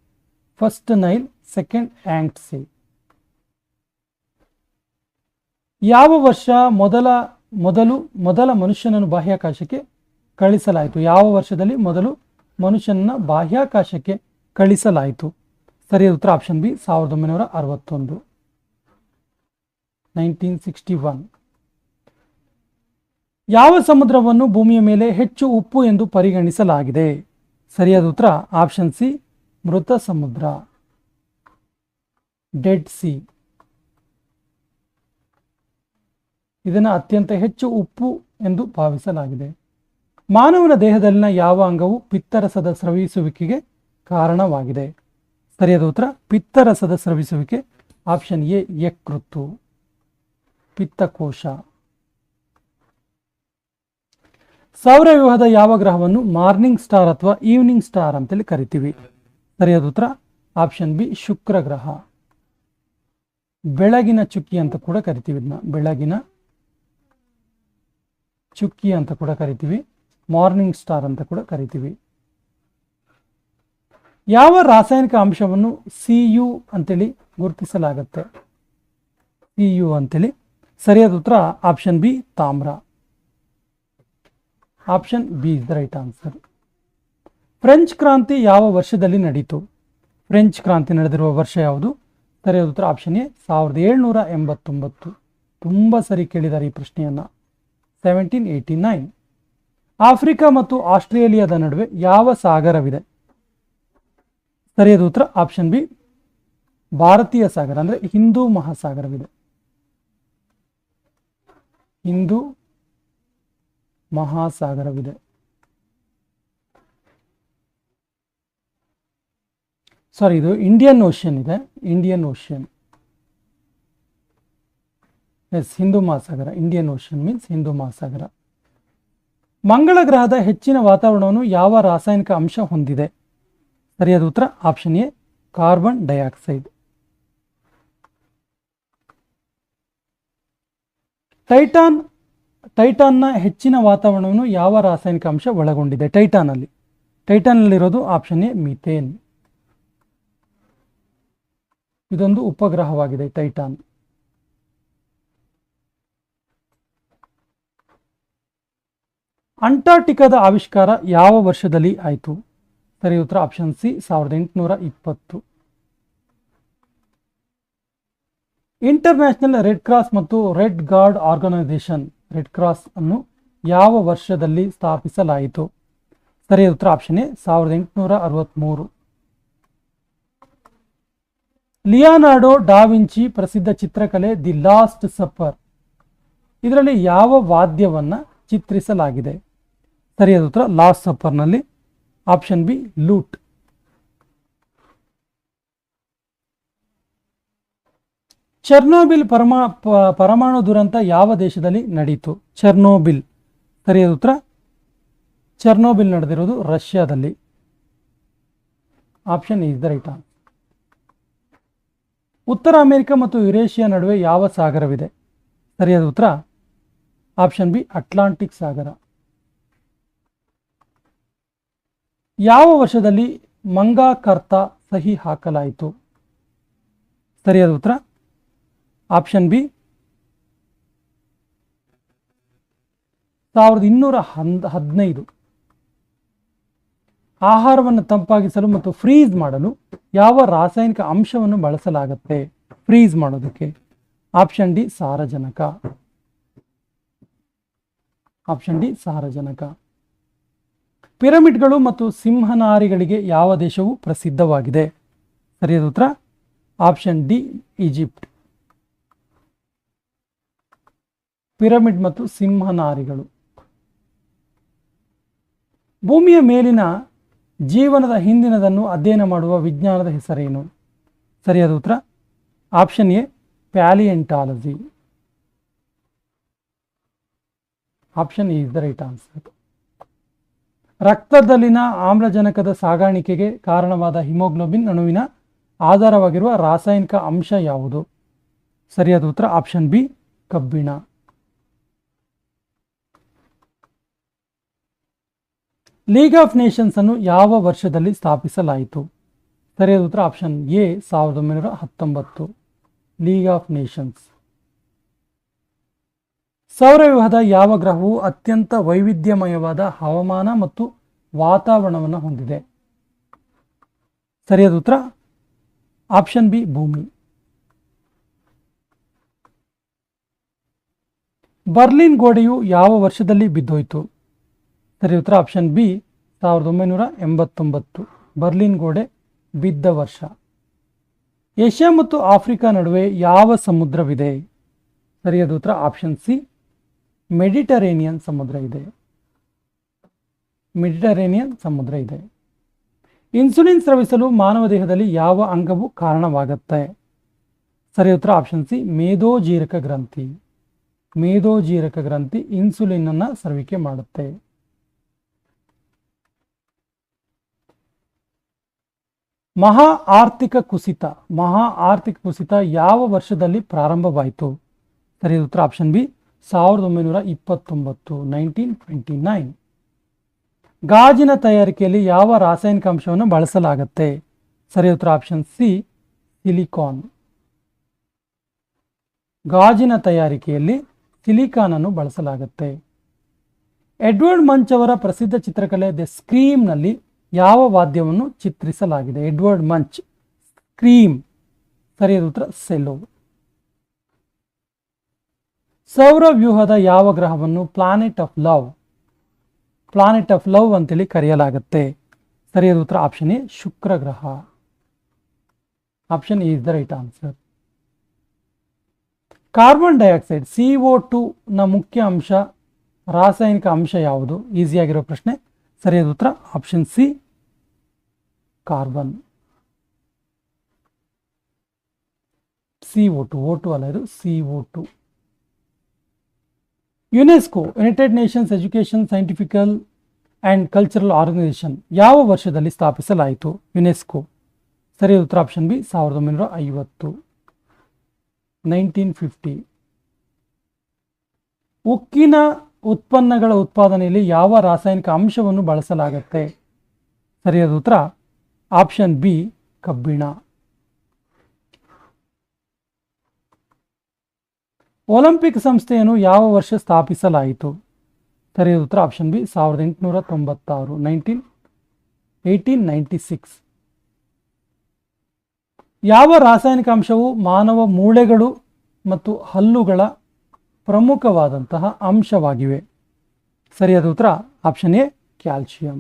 first Nile, second Yangtze ಯಾವ ವರ್ಷ ಮೊದಲ, ಮೊದಲು, ಮೊದಲ ಮನುಷ್ಯನನ್ನು ಬಾಹ್ಯಾಕಾಶಕ್ಕೆ ಕಳಿಸಲಾಯಿತು? ಯಾವ ವರ್ಷದಲ್ಲಿ ಮೊದಲು ಮನುಷ್ಯನನ್ನ ಬಾಹ್ಯಾಕಾಶಕ್ಕೆ ಕಳಿಸಲಾಯಿತು? ಸರಿಯಾದ ಉತ್ತರ, ಆಪ್ಷನ್ ಬಿ, ಸಾವಿರದ ಒಂಬೈನೂರ ಅರವತ್ತೊಂದು. Nineteen sixty one. ಯಾವ ಸಮುದ್ರವನ್ನು ಭೂಮಿಯ ಮೇಲೆ ಹೆಚ್ಚು ಉಪ್ಪು ಎಂದು ಪರಿಗಣಿಸಲಾಗಿದೆ? ಸರಿಯಾದ ಉತ್ತರ ಆಪ್ಷನ್ ಸಿ ಮೃತ ಸಮುದ್ರ. ಡೆಡ್ ಸಿ ಇದನ್ನು ಅತ್ಯಂತ ಹೆಚ್ಚು ಉಪ್ಪು ಎಂದು ಭಾವಿಸಲಾಗಿದೆ. ಮಾನವನ ದೇಹದಲ್ಲಿನ ಯಾವ ಅಂಗವು ಪಿತ್ತರಸದ ಸ್ರವಿಸುವಿಕೆಗೆ ಕಾರಣವಾಗಿದೆ? ಸರಿಯಾದ ಉತ್ತರ, ಪಿತ್ತರಸದ ಸ್ರವಿಸುವಿಕೆ ಆಪ್ಷನ್ ಎ ಯಕೃತ್ತು. ಪಿತ್ತಕೋಶ. ಸೌರವ್ಯೂಹದ ಯಾವ ಗ್ರಹವನ್ನು ಮಾರ್ನಿಂಗ್ ಸ್ಟಾರ್ ಅಥವಾ ಈವ್ನಿಂಗ್ ಸ್ಟಾರ್ ಅಂತೇಳಿ ಕರಿತೀವಿ? ಸರಿಯಾದ ಉತ್ತರ, ಆಪ್ಷನ್ ಬಿ, ಶುಕ್ರ ಗ್ರಹ. ಬೆಳಗಿನ ಚುಕ್ಕಿ ಅಂತ ಕೂಡ ಕರಿತೀವಿ ಇದನ್ನ ಬೆಳಗಿನ ಚುಕ್ಕಿ ಅಂತ ಕೂಡ ಕರಿತೀವಿ. ಮಾರ್ನಿಂಗ್ ಸ್ಟಾರ್ ಅಂತ ಕೂಡ ಕರಿತೀವಿ. ಯಾವ ರಾಸಾಯನಿಕ ಅಂಶವನ್ನು ಸಿ ಯು ಅಂತೇಳಿ ಗುರುತಿಸಲಾಗುತ್ತೆ? ಸಿ ಯು ಅಂತೇಳಿ. ಸರಿಯಾದ ಉತ್ತರ, ಆಪ್ಷನ್ ಬಿ, ತಾಮ್ರ. Option B is the right answer. French ಕ್ರಾಂತಿ ಯಾವ ವರ್ಷದಲ್ಲಿ ನಡೀತು? ಫ್ರೆಂಚ್ ಕ್ರಾಂತಿ ನಡೆದಿರುವ ವರ್ಷ ಯಾವುದು? ಸರಿಯಾದ ಉತ್ತರ ಆಪ್ಷನ್ ಎ, ಸಾವಿರದ ಏಳ್ನೂರ ಎಂಬತ್ತೊಂಬತ್ತು. ತುಂಬ ಸರಿ ಕೇಳಿದ್ದಾರೆ ಈ ಪ್ರಶ್ನೆಯನ್ನು. Seventeen eighty nine. ಆಫ್ರಿಕಾ ಮತ್ತು ಆಸ್ಟ್ರೇಲಿಯಾದ ನಡುವೆ ಯಾವ ಸಾಗರವಿದೆ? ಸರಿಯಾದ ಉತ್ತರ ಆಪ್ಷನ್ ಬಿ, ಭಾರತೀಯ ಸಾಗರ, ಅಂದರೆ ಹಿಂದೂ ಮಹಾಸಾಗರವಿದೆ. ಹಿಂದೂ ಮಹಾಸಾಗರವಿದೆ. ಸಾರಿ ಇದು ಇಂಡಿಯನ್ ಓಷನ್ ಇದೆ. ಇಂಡಿಯನ್ ಓಷನ್ ಎಸ್ ಹಿಂದೂ ಮಹಾಸಾಗರ ಇಂಡಿಯನ್ ಓಷನ್ ಮೀನ್ಸ್ ಹಿಂದೂ ಮಹಾಸಾಗರ ಮಂಗಳ ಗ್ರಹದ ಹೆಚ್ಚಿನ ವಾತಾವರಣವನ್ನು ಯಾವ ರಾಸಾಯನಿಕ ಅಂಶ ಹೊಂದಿದೆ? ಸರಿಯಾದ ಉತ್ತರ option A carbon dioxide Titan ಟೈಟಾನ್ನ ಹೆಚ್ಚಿನ ವಾತಾವರಣವನ್ನು ಯಾವ ರಾಸಾಯನಿಕ ಅಂಶ ಒಳಗೊಂಡಿದೆ? ಟೈಟಾನಲ್ಲಿ ಟೈಟಾನ್ನಲ್ಲಿರೋದು ಆಪ್ಷನ್ ಎ ಮೀಥೇನ್. ಇದೊಂದು ಉಪಗ್ರಹವಾಗಿದೆ ಟೈಟಾನ್. ಅಂಟಾರ್ಟಿಕಾದ ಆವಿಷ್ಕಾರ ಯಾವ ವರ್ಷದಲ್ಲಿ ಆಯಿತು? ಸರಿ, ಉತ್ತರ ಆಪ್ಷನ್ ಸಿ, ಸಾವಿರದ ಎಂಟುನೂರ ಇಪ್ಪತ್ತು. ಇಂಟರ್ನ್ಯಾಷನಲ್ ರೆಡ್ ಕ್ರಾಸ್ ಮತ್ತು red guard organisation. Red cross ಅನ್ನು ಯಾವ ವರ್ಷದಲ್ಲಿ ಸ್ಥಾಪಿಸಲಾಯಿತು? ಸರಿಯಾದ ಉತ್ತರ ಆಪ್ಷನ್ ಎ, ಸಾವಿರದ ಎಂಟುನೂರ ಅರವತ್ತ್ಮೂರು ಲಿಯಾನಾರ್ಡೋ ಡಾವಿಂಚಿ ಪ್ರಸಿದ್ಧ ಚಿತ್ರಕಲೆ ದಿ ಲಾಸ್ಟ್ ಸಪ್ಪರ್. ಇದರಲ್ಲಿ ಯಾವ ವಾದ್ಯವನ್ನು ಚಿತ್ರಿಸಲಾಗಿದೆ? ಸರಿಯಾದ ಉತ್ತರ ಲಾಸ್ಟ್ ಸಪ್ಪರ್ನಲ್ಲಿ ಆಪ್ಷನ್ ಬಿ, ಲೂಟ್. ಚೆರ್ನೋಬಿಲ್ ಪರಮಾ ಪರಮಾಣು ದುರಂತ ಯಾವ ದೇಶದಲ್ಲಿ ನಡೆಯಿತು ಚೆರ್ನೋಬಿಲ್. ಸರಿಯಾದ ಉತ್ತರ? ಚರ್ನೋಬಿಲ್ ನಡೆದಿರೋದು ರಷ್ಯಾದಲ್ಲಿ. ಆಪ್ಷನ್ ಈಸ್ ದ ರೈಟ್ ಉತ್ತರ ಅಮೆರಿಕ ಮತ್ತು ಯುರೇಷಿಯಾ ನಡುವೆ ಯಾವ ಸಾಗರವಿದೆ? ಸರಿಯಾದ ಉತ್ತರ? ಆಪ್ಷನ್ ಬಿ, ಅಟ್ಲಾಂಟಿಕ್ ಸಾಗರ. ಯಾವ ವರ್ಷದಲ್ಲಿ ಮಂಗಾಕರ್ತ ಸಹಿ ಹಾಕಲಾಯಿತು? ಸರಿಯಾದ ಉತ್ತರ? ಆಪ್ಷನ್ ಬಿ ಸಾವಿರದ ಇನ್ನೂರ ಹನ್ ಹದಿನೈದು. ಆಹಾರವನ್ನು ತಂಪಾಗಿಸಲು ಮತ್ತು ಫ್ರೀಸ್ ಮಾಡಲು ಯಾವ ರಾಸಾಯನಿಕ ಅಂಶವನ್ನು ಬಳಸಲಾಗುತ್ತೆ? ಫ್ರೀಸ್ ಮಾಡೋದಕ್ಕೆ. ಆಪ್ಷನ್ ಡಿ ಸಾರಜನಕ. ಆಪ್ಷನ್ ಡಿ ಸಾರಜನಕ. ಪಿರಮಿಡ್ಗಳು ಮತ್ತು ಸಿಂಹನಾರಿಗಳಿಗೆ ಯಾವ ದೇಶವು ಪ್ರಸಿದ್ಧವಾಗಿದೆ? ಸರಿಯಾದ ಉತ್ತರ? ಆಪ್ಷನ್ ಡಿ ಈಜಿಪ್ಟ್ ಪಿರಮಿಡ್ ಮತ್ತು ಸಿಂಹನಾರಿಗಳು ಭೂಮಿಯ ಮೇಲಿನ ಜೀವನದ ಹಿಂದಿನದನ್ನು ಅಧ್ಯಯನ ಮಾಡುವ ವಿಜ್ಞಾನದ ಹೆಸರೇನು? ಸರಿಯಾದ ಉತ್ತರ? Option A, palaeontology. Option is the right answer. ರಕ್ತದಲ್ಲಿನ ಆಮ್ಲಜನಕದ ಸಾಗಾಣಿಕೆಗೆ ಕಾರಣವಾದ ಹಿಮೋಗ್ಲೋಬಿನ್ ಅಣುವಿನ ಆಧಾರವಾಗಿರುವ ರಾಸಾಯನಿಕ ಅಂಶ ಯಾವುದು? ಸರಿಯಾದ ಉತ್ತರ, ಆಪ್ಷನ್ ಬಿ, ಕಬ್ಬಿಣ. ಲೀಗ್ ಆಫ್ ನೇಷನ್ಸ್ ಅನ್ನು ಯಾವ ವರ್ಷದಲ್ಲಿ ಸ್ಥಾಪಿಸಲಾಯಿತು? ಸರಿಯಾದ ಉತ್ತರ ಆಪ್ಷನ್ ಎ ಸಾವಿರದ ಒಂಬೈನೂರ ಹತ್ತೊಂಬತ್ತು. ಲೀಗ್ ಆಫ್ ನೇಷನ್ಸ್ ಸೌರವ್ಯೂಹದ ಯಾವ ಗ್ರಹವು ಅತ್ಯಂತ ವೈವಿಧ್ಯಮಯವಾದ ಹವಾಮಾನ ಮತ್ತು ವಾತಾವರಣವನ್ನು ಹೊಂದಿದೆ? ಸರಿಯಾದ ಉತ್ತರ ಆಪ್ಷನ್ ಬಿ ಭೂಮಿ. ಬರ್ಲಿನ್ ಗೋಡೆಯು ಯಾವ ವರ್ಷದಲ್ಲಿ ಬಿದ್ದೋಯ್ತು? ಸರಿ, ಉತ್ತರ ಆಪ್ಷನ್ ಬಿ ಸಾವಿರದ ಒಂಬೈನೂರ ಎಂಬತ್ತೊಂಬತ್ತು. ಬರ್ಲಿನ್ ಗೋಡೆ ಬಿದ್ದ ವರ್ಷ. ಏಷ್ಯಾ ಮತ್ತು ಆಫ್ರಿಕಾ ನಡುವೆ ಯಾವ ಸಮುದ್ರವಿದೆ? ಸರಿಯಾದ ಉತ್ತರ ಆಪ್ಷನ್ ಸಿ ಮೆಡಿಟರೇನಿಯನ್ ಸಮುದ್ರ ಇದೆ. ಮೆಡಿಟರೇನಿಯನ್ ಸಮುದ್ರ ಇದೆ. ಇನ್ಸುಲಿನ್ ಸ್ರವಿಸಲು ಮಾನವ ದೇಹದಲ್ಲಿ ಯಾವ ಅಂಗವು ಕಾರಣವಾಗುತ್ತೆ? ಸರಿ, ಉತ್ತರ ಆಪ್ಷನ್ ಸಿ ಮೇದೋಜೀರಕ ಗ್ರಂಥಿ. ಮೇದೋಜೀರಕ ಗ್ರಂಥಿ ಇನ್ಸುಲಿನ್ ಅನ್ನು ಸ್ರವಿಕೆ ಮಾಡುತ್ತೆ. ಮಹಾ ಆರ್ಥಿಕ ಕುಸಿತ, ಮಹಾ ಆರ್ಥಿಕ ಕುಸಿತ ಯಾವ ವರ್ಷದಲ್ಲಿ ಪ್ರಾರಂಭವಾಯಿತು? ಸರಿ ಉತ್ತರ ಆಪ್ಷನ್ ಬಿ ಸಾವಿರದ ಒಂಬೈನೂರ ಇಪ್ಪತ್ತೊಂಬತ್ತು ನೈನ್ಟೀನ್ ಟ್ವೆಂಟಿ ನೈನ್ ಗಾಜಿನ ತಯಾರಿಕೆಯಲ್ಲಿ ಯಾವ ರಾಸಾಯನಿಕ ಅಂಶವನ್ನು ಬಳಸಲಾಗುತ್ತೆ? ಸರಿ, ಉತ್ತರ ಆಪ್ಷನ್ ಸಿ ಸಿಲಿಕಾನ್ ಗಾಜಿನ ತಯಾರಿಕೆಯಲ್ಲಿ ಸಿಲಿಕಾನ್ ಅನ್ನು ಬಳಸಲಾಗುತ್ತೆ. ಎಡ್ವರ್ಡ್ ಮಂಚ್ ಅವರ ಪ್ರಸಿದ್ಧ ಚಿತ್ರಕಲೆ ದ ಸ್ಕ್ರೀಮ್ನಲ್ಲಿ ಯಾವ ವಾದ್ಯವನ್ನು ಚಿತ್ರಿಸಲಾಗಿದೆ? ಎಡ್ವರ್ಡ್ ಮಂಚ್, ಸ್ಕ್ರೀಮ್, ಸರಿಯಾದ ಉತ್ತರ ಸೆಲೋ ಸೌರವ್ಯೂಹದ ಯಾವ ಗ್ರಹವನ್ನು planet of love, planet of love ಅಂತೇಳಿ ಕರೆಯಲಾಗುತ್ತೆ. ಸರಿಯಾದ ಉತ್ತರ, ಆಪ್ಷನ್ ಎ, ಶುಕ್ರ ಗ್ರಹ. Option is the right answer. Carbon dioxide, C O two ನ ಮುಖ್ಯ ಅಂಶ, ರಾಸಾಯನಿಕ ಅಂಶ ಯಾವುದು? ಈಸಿಯಾಗಿರೋ ಪ್ರಶ್ನೆ ಸರಿಯಾದ ಉತ್ತರ option C carbon C O two O two ಅಲ್ಲ ಇದು C O two UNESCO United Nations education scientifical and cultural organisation ಯಾವ ವರ್ಷದಲ್ಲಿ ಸ್ಥಾಪಿಸಲಾಯಿತು? ಯುನೆಸ್ಕೋ ಸರಿಯಾದ ಉತ್ತರ ಆಪ್ಷನ್ ಬಿ ಸಾವಿರದ ಒಂಬೈನೂರ ಐವತ್ತು. ನೈನ್ಟೀನ್ ಫಿಫ್ಟಿ ಉಕ್ಕಿನ ಉತ್ಪನ್ನಗಳ ಉತ್ಪಾದನೆಯಲ್ಲಿ ಯಾವ ರಾಸಾಯನಿಕ ಅಂಶವನ್ನು ಬಳಸಲಾಗುತ್ತೆ? ಸರಿಯಾದ ಉತ್ತರ, ಆಪ್ಷನ್ ಬಿ, ಕಬ್ಬಿಣ. ಒಲಿಂಪಿಕ್ ಸಂಸ್ಥೆಯನ್ನು ಯಾವ ವರ್ಷ ಸ್ಥಾಪಿಸಲಾಯಿತು? ಸರಿಯಾದ ಉತ್ತರ, ಆಪ್ಷನ್ ಬಿ, ಸಾವಿರದ ಎಂಟುನೂರ ತೊಂಬತ್ತಾರು, ನೈನ್ಟೀನ್, ಏಯ್ಟೀನ್ ನೈಂಟಿ ಸಿಕ್ಸ್. ಯಾವ ರಾಸಾಯನಿಕ ಅಂಶವು ಮಾನವ ಮೂಳೆಗಳು ಮತ್ತು ಹಲ್ಲುಗಳ ಪ್ರಮುಖವಾದಂತಹ ಅಂಶವಾಗಿವೆ. ಸರಿಯಾದ ಉತ್ತರ ಆಪ್ಷನ್ ಎ, ಕ್ಯಾಲ್ಸಿಯಂ.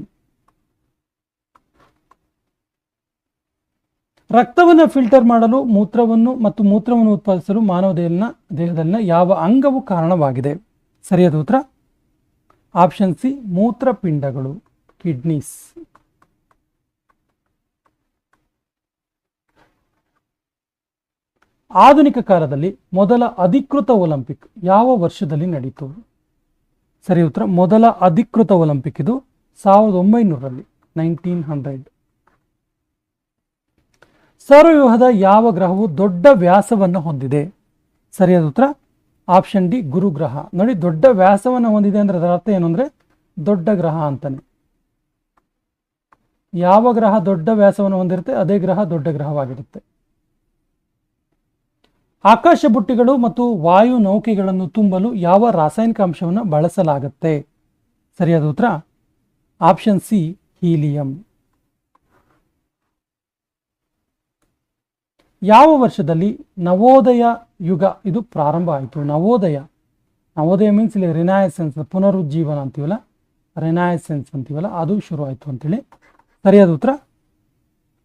ರಕ್ತವನ್ನು ಫಿಲ್ಟರ್ ಮಾಡಲು ಮೂತ್ರವನ್ನು ಮತ್ತು ಮೂತ್ರವನ್ನು ಉತ್ಪಾದಿಸಲು ಮಾನವ ದೇಹನ ದೇಹದಲ್ಲಿನ ಯಾವ ಅಂಗವು ಕಾರಣವಾಗಿದೆ? ಸರಿಯಾದ ಉತ್ತರ ಆಪ್ಷನ್ ಸಿ, ಮೂತ್ರಪಿಂಡಗಳು, ಕಿಡ್ನೀಸ್. ಆಧುನಿಕ ಕಾಲದಲ್ಲಿ ಮೊದಲ ಅಧಿಕೃತ ಒಲಿಂಪಿಕ್ ಯಾವ ವರ್ಷದಲ್ಲಿ ನಡೀತು? ಸರಿ ಉತ್ತರ, ಮೊದಲ ಅಧಿಕೃತ ಒಲಿಂಪಿಕ್ ಇದು ಸಾವಿರದ ಒಂಬೈನೂರಲ್ಲಿ ನೈನ್ಟೀನ್ ಹಂಡ್ರೆಡ್. ಸೌರವ್ಯೂಹದ ಯಾವ ಗ್ರಹವು ದೊಡ್ಡ ವ್ಯಾಸವನ್ನು ಹೊಂದಿದೆ? ಸರಿಯಾದ ಉತ್ತರ, ಆಪ್ಷನ್ ಡಿ, ಗುರುಗ್ರಹ. ನೋಡಿ, ದೊಡ್ಡ ವ್ಯಾಸವನ್ನು ಹೊಂದಿದೆ ಅಂದರೆ ಅದರ ಅರ್ಥ ಏನು ಅಂದರೆ ದೊಡ್ಡ ಗ್ರಹ ಅಂತಾನೆ. ಯಾವ ಗ್ರಹ ದೊಡ್ಡ ವ್ಯಾಸವನ್ನು ಹೊಂದಿರುತ್ತೆ, ಅದೇ ಗ್ರಹ ದೊಡ್ಡ ಗ್ರಹವಾಗಿರುತ್ತೆ. ಆಕಾಶ ಬುಟ್ಟಿಗಳು ಮತ್ತು ವಾಯು ನೌಕೆಗಳನ್ನು ತುಂಬಲು ಯಾವ ರಾಸಾಯನಿಕ ಅಂಶವನ್ನು ಬಳಸಲಾಗುತ್ತೆ? ಸರಿಯಾದ ಉತ್ತರ, ಆಪ್ಷನ್ ಸಿ, ಹೀಲಿಯಂ. ಯಾವ ವರ್ಷದಲ್ಲಿ ನವೋದಯ ಯುಗ ಇದು ಪ್ರಾರಂಭ ಆಯಿತು? ನವೋದಯ. ನವೋದಯ ಮೀನ್ಸ್ ಇಲ್ಲಿ ರಿನಾಯಸೆನ್ಸ್ ಪುನರುಜ್ಜೀವನ ಅಂತೀವಲ್ಲ? ರಿನಾಯಸೆನ್ಸ್ ಅಂತೀವಲ್ಲ? ಅದು ಶುರು ಆಯಿತು ಅಂತೇಳಿ. ಸರಿಯಾದ ಉತ್ತರ,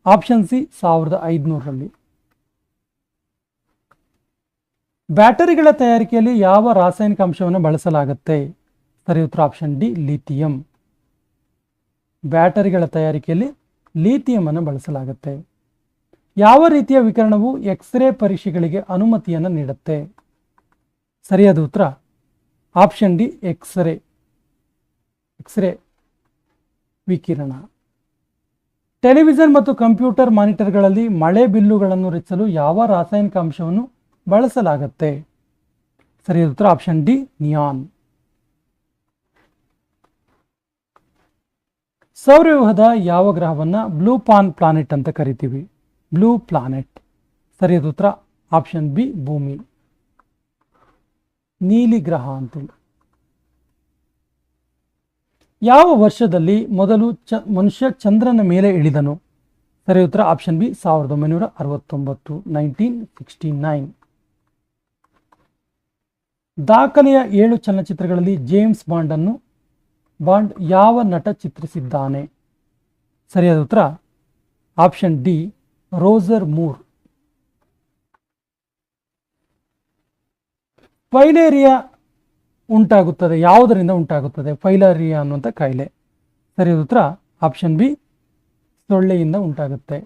ಆಪ್ಷನ್ ಸಿ, ಸಾವಿರದ ಐದುನೂರರಲ್ಲಿ. ಬ್ಯಾಟರಿಗಳ ತಯಾರಿಕೆಯಲ್ಲಿ ಯಾವ ರಾಸಾಯನಿಕ ಅಂಶವನ್ನು ಬಳಸಲಾಗುತ್ತೆ? ಸರಿ, ಉತ್ತರ ಆಪ್ಷನ್ ಡಿ, ಲಿಥಿಯಂ. ಬ್ಯಾಟರಿಗಳ ತಯಾರಿಕೆಯಲ್ಲಿ ಲಿಥಿಯಂ ಅನ್ನು ಬಳಸಲಾಗುತ್ತೆ. ಯಾವ ರೀತಿಯ ವಿಕಿರಣವು ಎಕ್ಸ್ರೇ ಪರೀಕ್ಷೆಗಳಿಗೆ ಅನುಮತಿಯನ್ನು ನೀಡುತ್ತೆ? ಸರಿಯಾದ ಉತ್ತರ. Option D, x ray. X ray ವಿಕಿರಣ. ಟೆಲಿವಿಷನ್ ಮತ್ತು ಕಂಪ್ಯೂಟರ್ ಮಾನಿಟರ್ಗಳಲ್ಲಿ ಮಳೆ ಬಿಲ್ಲುಗಳನ್ನು ರಚಿಸಲು ಯಾವ ರಾಸಾಯನಿಕ ಅಂಶವನ್ನು ಬಳಸಲಾಗುತ್ತೆ. ಸರಿಯಾದ ಉತ್ತರ ಆಪ್ಷನ್ ಡಿ ನಿಯಾನ್ ಸೌರವ್ಯೂಹದ ಯಾವ ಗ್ರಹವನ್ನು ಬ್ಲೂ ಪಾನ್ ಪ್ಲಾನೆಟ್ ಅಂತ ಕರಿತೀವಿ? ಬ್ಲೂ ಪ್ಲಾನೆಟ್ ಸರಿಯಾದ ಉತ್ತರ ಆಪ್ಷನ್ ಬಿ ಭೂಮಿ. ನೀಲಿ ಗ್ರಹ ಅಂತೇಳಿ ಯಾವ ವರ್ಷದಲ್ಲಿ ಮೊದಲು ಚ, ಮನುಷ್ಯ ಚಂದ್ರನ ಮೇಲೆ ಇಳಿದನು? ಸರಿ, ಉತ್ತರ ಆಪ್ಷನ್ ಬಿ ಸಾವಿರದ ಒಂಬೈನೂರ ಅರವತ್ತೊಂಬತ್ತು ನೈನ್ಟೀನ್ ಸಿಕ್ಸ್ಟಿ ನೈನ್ ದಾಖಲೆಯ ಏಳು ಚಲನಚಿತ್ರಗಳಲ್ಲಿ ಜೇಮ್ಸ್ ಬಾಂಡ್ ಅನ್ನು ಬಾಂಡ್ ಯಾವ ನಟ ಚಿತ್ರಿಸಿದ್ದಾನೆ? ಸರಿಯಾದ ಉತ್ತರ, option D, Roger Moore. Filaria ಉಂಟಾಗುತ್ತದೆ, ಯಾವುದರಿಂದ ಉಂಟಾಗುತ್ತದೆ? ಫೈಲೇರಿಯಾ ಅನ್ನುವಂಥ ಕಾಯಿಲೆ. ಸರಿಯಾದ ಉತ್ತರ, ಆಪ್ಷನ್ ಬಿ, ಸೊಳ್ಳೆಯಿಂದ ಉಂಟಾಗುತ್ತೆ.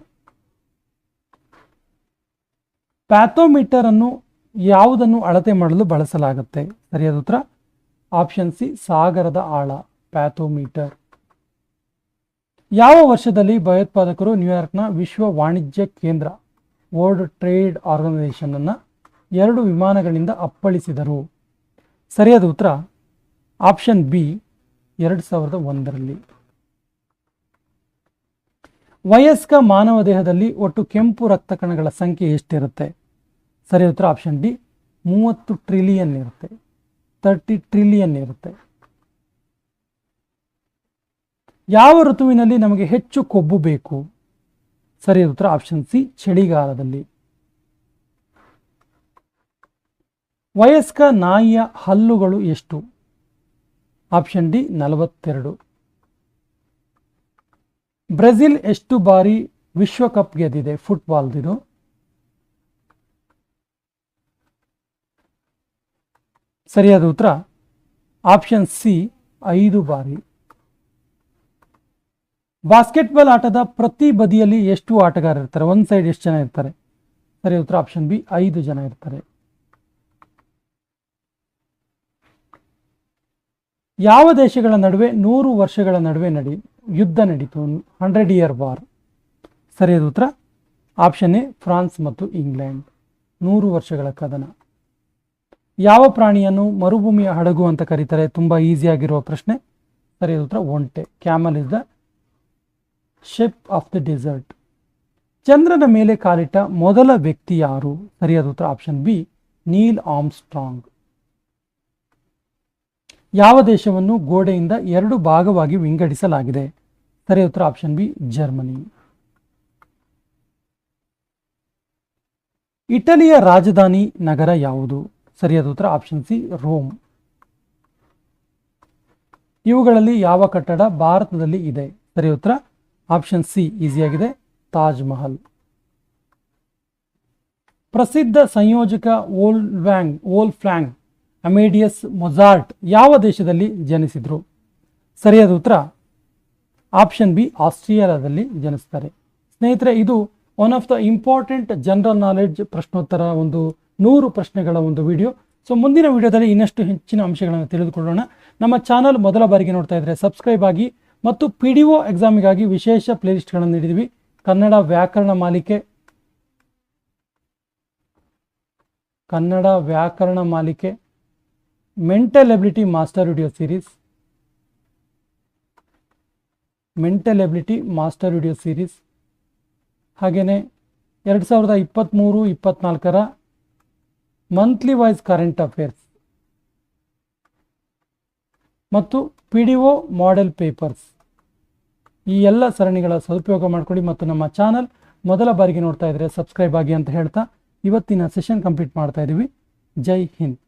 ಪ್ಯಾಥೋಮೀಟರ್ ಅನ್ನು ಯಾವುದನ್ನು ಅಳತೆ ಮಾಡಲು ಬಳಸಲಾಗುತ್ತೆ? ಸರಿಯಾದ ಉತ್ತರ? ಆಪ್ಷನ್ ಸಿ ಸಾಗರದ ಆಳ ಪ್ಯಾಥೋಮೀಟರ್ ಯಾವ ವರ್ಷದಲ್ಲಿ ಭಯೋತ್ಪಾದಕರು ನ್ಯೂಯಾರ್ಕ್ನ ವಿಶ್ವ ವಾಣಿಜ್ಯ ಕೇಂದ್ರ, ವರ್ಲ್ಡ್ ಟ್ರೇಡ್ ಆರ್ಗನೈಸೇಷನ್ ಅನ್ನು ಎರಡು ವಿಮಾನಗಳಿಂದ ಅಪ್ಪಳಿಸಿದರು? ಸರಿಯಾದ ಉತ್ತರ? ಆಪ್ಷನ್ ಬಿ ಎರಡು ಸಾವಿರದ ಒಂದರಲ್ಲಿ. ವಯಸ್ಕ ಮಾನವ ದೇಹದಲ್ಲಿ ಒಟ್ಟು ಕೆಂಪು ರಕ್ತ ಕಣಗಳ ಸಂಖ್ಯೆ ಎಷ್ಟಿರುತ್ತೆ? ಸರಿಯಾದ ಉತ್ತರ ಆಪ್ಷನ್ ಡಿ ಮೂವತ್ತು ಟ್ರಿಲಿಯನ್ ಇರುತ್ತೆ. ತರ್ಟಿ ಟ್ರಿಲಿಯನ್ ಇರುತ್ತೆ. ಯಾವ ಋತುವಿನಲ್ಲಿ ನಮಗೆ ಹೆಚ್ಚು ಕೊಬ್ಬು ಬೇಕು? ಸರಿ ಉತ್ತರ ಆಪ್ಷನ್ ಸಿ ಚಳಿಗಾಲದಲ್ಲಿ. ವಯಸ್ಕ ನಾಯಿಯ ಹಲ್ಲುಗಳು ಎಷ್ಟು? ಆಪ್ಷನ್ ಡಿ ನಲವತ್ತೆರಡು. ಬ್ರೆಜಿಲ್ ಎಷ್ಟು ಬಾರಿ ವಿಶ್ವಕಪ್ ಗೆದ್ದಿದೆ? ಫುಟ್ಬಾಲ್ದಿದು ಸರಿಯಾದ ಉತ್ತರ ಆಪ್ಷನ್ ಸಿ ಐದು ಬಾರಿ. ಬಾಸ್ಕೆಟ್ಬಾಲ್ ಆಟದ ಪ್ರತಿ ಬದಿಯಲ್ಲಿ ಎಷ್ಟು ಆಟಗಾರರು ಇರ್ತಾರೆ? ಒಂದು ಸೈಡ್ ಎಷ್ಟು ಜನ ಇರ್ತಾರೆ? ಸರಿ ಉತ್ತರ ಆಪ್ಷನ್ ಬಿ ಐದು ಜನ ಇರ್ತಾರೆ. ಯಾವ ದೇಶಗಳ ನಡುವೆ ನೂರು ವರ್ಷಗಳ ನಡುವೆ ನಡಿ, ಯುದ್ಧ ನಡೀತು? ಹಂಡ್ರೆಡ್ ಇಯರ್ ವಾರ್ ಸರಿಯಾದ ಉತ್ತರ ಆಪ್ಷನ್ ಎ ಫ್ರಾನ್ಸ್ ಮತ್ತು ಇಂಗ್ಲೆಂಡ್ ನೂರು ವರ್ಷಗಳ ಕದನ. ಯಾವ ಪ್ರಾಣಿಯನ್ನು ಮರುಭೂಮಿಯ ಹಡಗು ಅಂತ ಕರೀತಾರೆ, ತುಂಬ ಈಸಿಯಾಗಿರುವ ಪ್ರಶ್ನೆ. ಸರಿ ಉತ್ತರ ಒಂಟೆ. Camel is the ship of the desert ಚಂದ್ರನ ಮೇಲೆ ಕಾಲಿಟ್ಟ ಮೊದಲ ವ್ಯಕ್ತಿ ಯಾರು? ಸರಿಯಾದ ಉತ್ತರ ಆಪ್ಷನ್ ಬಿ ನೀಲ್ ಆಮ್ಸ್ಟ್ರಾಂಗ್ ಯಾವ ದೇಶವನ್ನು ಗೋಡೆಯಿಂದ ಎರಡು ಭಾಗವಾಗಿ ವಿಂಗಡಿಸಲಾಗಿದೆ? ಸರಿ ಉತ್ತರ ಆಪ್ಷನ್ ಬಿ ಜರ್ಮನಿ ಇಟಲಿಯ ರಾಜಧಾನಿ ನಗರ ಯಾವುದು? ಸರಿಯಾದ ಉತ್ತರ ಆಪ್ಷನ್ ಸಿ ರೋಮ್ ಇವುಗಳಲ್ಲಿ ಯಾವ ಕಟ್ಟಡ ಭಾರತದಲ್ಲಿ ಇದೆ? ಸರಿ ಉತ್ತರ ಆಪ್ಷನ್ ಸಿ ಈಸಿಯಾಗಿದೆ ತಾಜ್ ಮಹಲ್ ಪ್ರಸಿದ್ಧ ಸಂಯೋಜಕ ಓಲ್ ವ್ಯಾಂಗ್ ಓಲ್ ಫ್ಲ್ಯಾಂಗ್ ಅಮೇಡಿಯಸ್ ಮೊಜಾರ್ಟ್ ಯಾವ ದೇಶದಲ್ಲಿ ಜನಿಸಿದರು? ಸರಿಯಾದ ಉತ್ತರ ಆಪ್ಷನ್ ಬಿ ಆಸ್ಟ್ರೇಲಿಯಾದಲ್ಲಿ ಜನಿಸ್ತಾರೆ. ಸ್ನೇಹಿತರೆ, ಇದು one of the important general knowledge ಪ್ರಶ್ನೋತ್ತರ ಒಂದು ನೂರು ಪ್ರಶ್ನೆಗಳ ಒಂದು ವಿಡಿಯೋ. ಸೊ ಮುಂದಿನ ವಿಡಿಯೋದಲ್ಲಿ ಇನ್ನಷ್ಟು ಹೆಚ್ಚಿನ ಅಂಶಗಳನ್ನು ತಿಳಿದುಕೊಳ್ಳೋಣ. ನಮ್ಮ ಚಾನಲ್ ಮೊದಲ ಬಾರಿಗೆ ನೋಡ್ತಾ ಇದ್ದರೆ ಸಬ್ಸ್ಕ್ರೈಬ್ ಆಗಿ ಮತ್ತು ಪಿ ಡಿ ಒ ಎಕ್ಸಾಮಿಗಾಗಿ ವಿಶೇಷ ಪ್ಲೇಲಿಸ್ಟ್ಗಳನ್ನು ನೀಡಿದ್ವಿ. ಕನ್ನಡ ವ್ಯಾಕರಣ ಮಾಲಿಕೆ. ಕನ್ನಡ ವ್ಯಾಕರಣ ಮಾಲಿಕೆ. Mental ability master video series mental ability master video series ಹಾಗೆಯೇ ಎರಡು ಸಾವಿರದ ಇಪ್ಪತ್ತ್ಮೂರು ಇಪ್ಪತ್ತ್ನಾಲ್ಕರ ಮಂತ್ಲಿ ವೈಸ್ ಕರೆಂಟ್ ಅಫೇರ್ಸ್ ಮತ್ತು P D O model papers ಈ ಎಲ್ಲ ಸರಣಿಗಳ ಸದುಪಯೋಗ ಮಾಡಿಕೊಳ್ಳಿ ಮತ್ತು ನಮ್ಮ ಚಾನಲ್ ಮೊದಲ ಬಾರಿಗೆ ನೋಡ್ತಾ ಇದ್ದರೆ ಸಬ್ಸ್ಕ್ರೈಬ್ ಆಗಿ ಅಂತ ಹೇಳ್ತಾ ಇವತ್ತಿನ ಸೆಷನ್ ಕಂಪ್ಲೀಟ್ ಮಾಡ್ತಾ ಇದ್ದೀವಿ ಜೈ ಹಿಂದ್.